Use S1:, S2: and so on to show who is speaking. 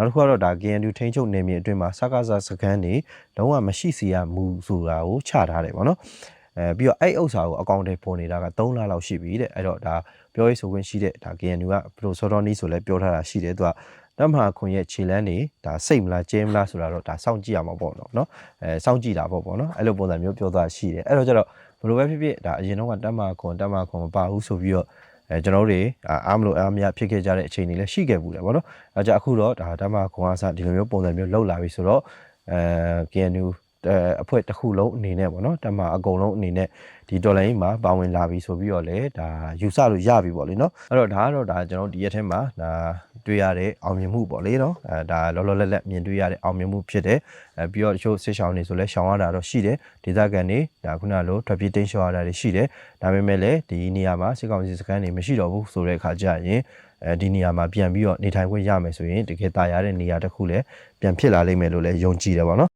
S1: နောက်တစ်ခုကတော့ဒါ KNU ထိန်းချုပ်နယ်မြေအတွင်းမှာစကားစားစခန်းတွေလုံးဝမရှိစီရမူဆိုတာကိုချထားတယ်ပေါ့နော်အဲပြီးတော့အဲ့ဥစ္စာကိုအကောင့်တွေပေါ်နေတာက3လလောက်ရှိပြီတဲ့အဲ့တော့ဒါပြောရေးဆိုခွင့်ရှိတဲ့ဒါ KNU ကဘယ်လိုစောတော်နီးဆိုလဲပြောထားတာရှိတယ်သူကတမဟာခွန်ရဲ့ခြေလန်းနေဒါစိတ်မလားကျဲမလားဆိုတာတော့ဒါစောင့်ကြည့်ရမှာပေါ့နော်နော်အဲစောင့်ကြည့်တာပေါ့ပေါ့နော်အဲ့လိုပုံစံမျိုးပြောသွားရှိတယ်အဲ့တော့ကျတော့ဘယ်လိုပဲဖြစ်ဖြစ်ဒါအရင်တော့ကတမဟာခွန်တမဟာခွန်မပါဘူးဆိုပြီးတော့ အဲကျွန်တော်တို့တွေအာအားမလို့အားမရဖြစ်ခဲ့ကြတဲ့အချိန်တွေလည်းရှိခဲ့ဘူးလေပေါ့နော်အဲကြအခုတော့ဒါတမဟာခွန်အားစဒီလိုမျိုးပုံစံမျိုးလောက်လာပြီဆိုတော့အဲ KNU အဲအဖွဲ့တစ်ခုလုံးအနေနဲ့ပေါ့နော်တမအကုန်လုံးအနေနဲ့ဒီတော်လိုင်းမှာပါဝင်လာပြီဆိုပြီးတော့လေဒါယူဆလို့ရပြီပေါ့လေနော်အဲ့တော့ဒါကတော့ဒါကျွန်တော်ဒီရက်ထဲမှာဒါတွေ့ရတဲ့အောင်မြင်မှုပေါ့လေနော်အဲဒါလောလောလတ်လတ်မြင်တွေ့ရတဲ့အောင်မြင်မှုဖြစ်တယ်အဲပြီးတော့တချို့စစ်ရှောင်းနေဆိုလဲရှောင်းရတာတော့ရှိတယ်ဒေသခံတွေဒါခုနလိုထွက်ပြေးတိမ်းရှောင်ရတာတွေရှိတယ်ဒါပေမဲ့လည်းဒီနေရာမှာစစ်ကောင်စီစခန်းတွေမရှိတော့ဘူးဆိုတဲ့အခါကျရင်အဲဒီနေရာမှာပြန်ပြီးတော့နေထိုင်ခွင့်ရမယ်ဆိုရင်တကယ်တာရတဲ့နေရာတစ်ခုလည်းပြန်ဖြစ်လာလိမ့်မယ်လို့လည်းယုံကြည်တယ်ပေါ့နော်